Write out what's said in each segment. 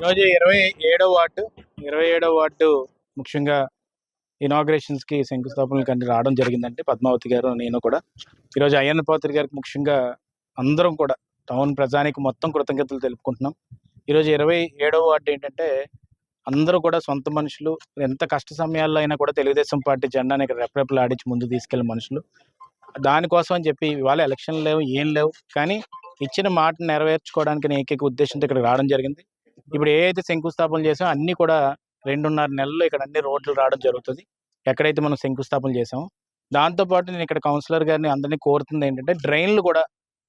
ఈరోజు ఇరవై ఏడవ వార్డు ఇరవై ఏడవ వార్డు ముఖ్యంగా ఇనాగ్రేషన్స్కి శంకుస్థాపనలు కంటే రావడం జరిగిందంటే పద్మావతి గారు నేను కూడా. ఈరోజు అయ్యన్న పాత్రి గారికి ముఖ్యంగా అందరం కూడా టౌన్ ప్రజానికి మొత్తం కృతజ్ఞతలు తెలుపుకుంటున్నాం. ఈరోజు ఇరవై ఏడవ వార్డు ఏంటంటే అందరూ కూడా సొంత మనుషులు ఎంత కష్ట సమయాల్లో అయినా కూడా తెలుగుదేశం పార్టీ జెండాని ఇక్కడ రెపరెపలు ఆడించి ముందు తీసుకెళ్ళిన మనుషులు. దానికోసం అని చెప్పి ఇవాళ ఎలక్షన్లు లేవు ఏం లేవు. కానీ ఇచ్చిన మాట నెరవేర్చుకోవడానికి ఏకైక ఉద్దేశంతో ఇక్కడ రావడం జరిగింది. ఇప్పుడు ఏ అయితే శంకుస్థాపన చేసామో అన్ని కూడా రెండున్నర నెలల్లో ఇక్కడ అన్ని రోడ్లు రావడం జరుగుతుంది. ఎక్కడైతే మనం శంకుస్థాపన చేసామో దాంతోపాటు నేను ఇక్కడ కౌన్సిలర్ గారిని అందరినీ కోరుతుంది ఏంటంటే డ్రైన్లు కూడా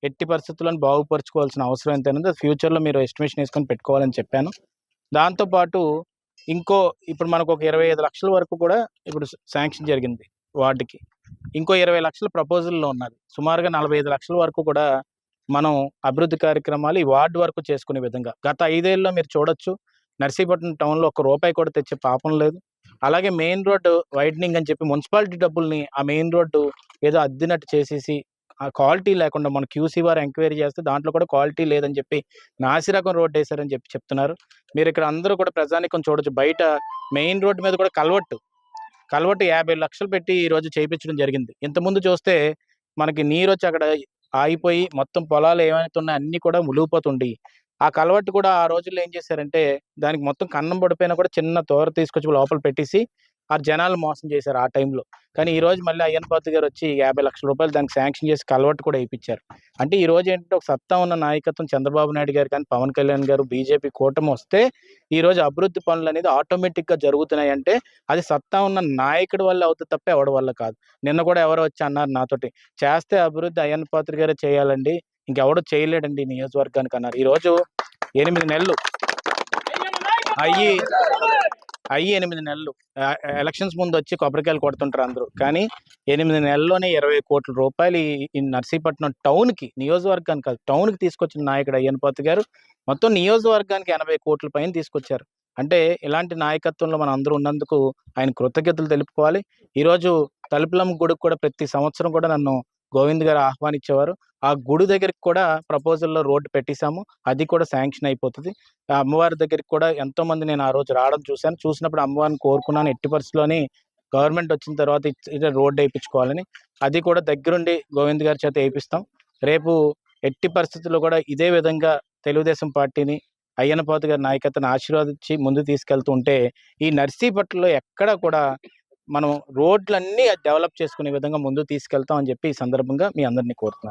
ఎట్టి పరిస్థితులను బాగుపరచుకోవాల్సిన అవసరం ఎంత ఉంది. ఫ్యూచర్లో మీరు ఎస్టిమేషన్ వేసుకొని పెట్టుకోవాలని చెప్పాను. దాంతోపాటు ఇంకో ఇప్పుడు మనకు ఒక ఇరవై ఐదు లక్షల వరకు కూడా ఇప్పుడు శాంక్షన్ జరిగింది వార్డుకి. ఇంకో ఇరవై లక్షల ప్రపోజల్లో ఉన్నది సుమారుగా నలభై ఐదు లక్షల వరకు కూడా మనం అభివృద్ధి కార్యక్రమాలు ఈ వార్డు వరకు చేసుకునే విధంగా. గత ఐదేళ్ళలో మీరు చూడొచ్చు నర్సీపట్నం టౌన్లో ఒక రూపాయి కూడా తెచ్చే పాపం లేదు. అలాగే మెయిన్ రోడ్డు వైడనింగ్ అని చెప్పి మున్సిపాలిటీ డబ్బుల్ని ఆ మెయిన్ రోడ్డు ఏదో అద్దినట్టు చేసేసి ఆ క్వాలిటీ లేకుండా మన క్యూసీ వారు ఎంక్వైరీ చేస్తే దాంట్లో కూడా క్వాలిటీ లేదని చెప్పి నాసిరకం రోడ్డు వేశారని చెప్పి చెప్తున్నారు. మీరు ఇక్కడ అందరూ కూడా ప్రజానికం చూడొచ్చు. బయట మెయిన్ రోడ్డు మీద కూడా కలవట్టు కలవట్టు యాభై లక్షలు పెట్టి ఈ రోజు చేయించడం జరిగింది. ఇంతకుముందు చూస్తే మనకి నీరు వచ్చి అక్కడ ఆగిపోయి మొత్తం పొలాలు ఏమైతే ఉన్నాయో అన్ని కూడా ములిగిపోతుండి ఆ కలవట్టు కూడా ఆ రోజుల్లో ఏం చేశారంటే దానికి మొత్తం కన్నం పడిపోయినా కూడా చిన్న తోర తీసుకొచ్చి లోపల పెట్టేసి ఆ జనాలు మోసం చేశారు ఆ టైంలో. కానీ ఈ రోజు మళ్ళీ అయ్యన్ పాత్రి గారు వచ్చి యాభై లక్షల రూపాయలు దానికి శాంక్షన్ చేసి కలవట్టు కూడా వేయించారు. అంటే ఈ రోజు ఏంటంటే ఒక సత్తా ఉన్న నాయకత్వం చంద్రబాబు నాయుడు గారు కానీ పవన్ కళ్యాణ్ గారు బీజేపీ కూటమి వస్తే ఈ రోజు అభివృద్ధి పనులు అనేది ఆటోమేటిక్గా జరుగుతున్నాయి అంటే అది సత్తా ఉన్న నాయకుడి వల్ల అవుతుంది తప్ప ఎవడి వల్ల కాదు. నిన్న కూడా ఎవరో వచ్చి అన్నారు నాతోటి చేస్తే అభివృద్ధి అయ్యన్ పాత్రి గారే చేయాలండి ఇంకెవడో చేయలేడండి నియోజకవర్గానికి అన్నారు. ఈరోజు ఎనిమిది నెలలు అయ్యి అయ్యి ఎనిమిది నెలలు. ఎలక్షన్స్ ముందు వచ్చి కొబ్బరికాయలు కొడుతుంటారు అందరూ. కానీ ఎనిమిది నెలల్లోనే ఇరవై కోట్ల రూపాయలు ఈ- నర్సీపట్నం టౌన్కి నియోజకవర్గానికి కాదు టౌన్కి తీసుకొచ్చిన నాయకుడు అయ్యనపాతి గారు మొత్తం నియోజకవర్గానికి ఎనభై కోట్ల పైన తీసుకొచ్చారు. అంటే ఇలాంటి నాయకత్వంలో మనం అందరూ ఉన్నందుకు ఆయన కృతజ్ఞతలు తెలుపుకోవాలి. ఈరోజు తలుపులమ్మ గుడికి కూడా ప్రతి సంవత్సరం కూడా నన్ను గోవింద్ గారు ఆహ్వానించేవారు. ఆ గుడి దగ్గరికి కూడా ప్రపోజల్లో రోడ్డు పెట్టేశాము. అది కూడా శాంక్షన్ అయిపోతుంది. ఆ అమ్మవారి దగ్గరికి కూడా ఎంతోమంది నేను ఆ రోజు రావడం చూశాను. చూసినప్పుడు అమ్మవారిని కోరుకున్నాను. ఎట్టి పరిస్థితుల్లోని గవర్నమెంట్ వచ్చిన తర్వాత ఇదే రోడ్డు వేయించుకోవాలని. అది కూడా దగ్గరుండి గోవింద్ గారి చేత వేయిస్తాం రేపు ఎట్టి పరిస్థితుల్లో కూడా ఇదే విధంగా తెలుగుదేశం పార్టీని అయ్యనపాతి గారి నాయకత్వాన్ని ఆశీర్వదించి ముందు తీసుకెళ్తూ ఉంటే ఈ నర్సీపట్లలో ఎక్కడా కూడా మనం రోడ్లన్నీ డెవలప్ చేసుకునే విధంగా ముందు తీసుకెళ్తాం అని చెప్పి ఈ సందర్భంగా మీ అందరినీ కోరుతున్నాను.